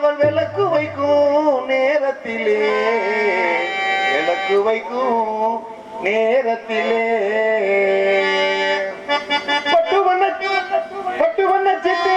தேவன் விளக்கு வைக்கும் நேரத்திலே. விளக்கு வைக்கும் நேரத்திலே. பட்டு வண்ண சிட்டு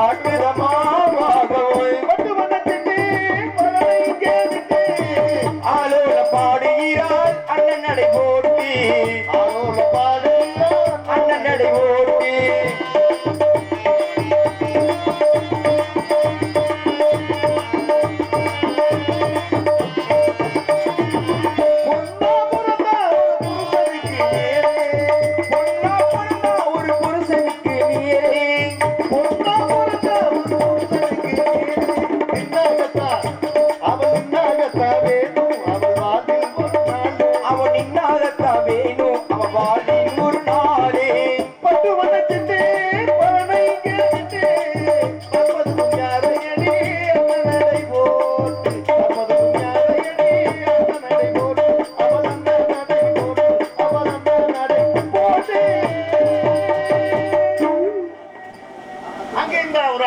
ஆடுதமா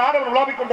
ആരവർ ഉളാവിക്കൊണ്ട്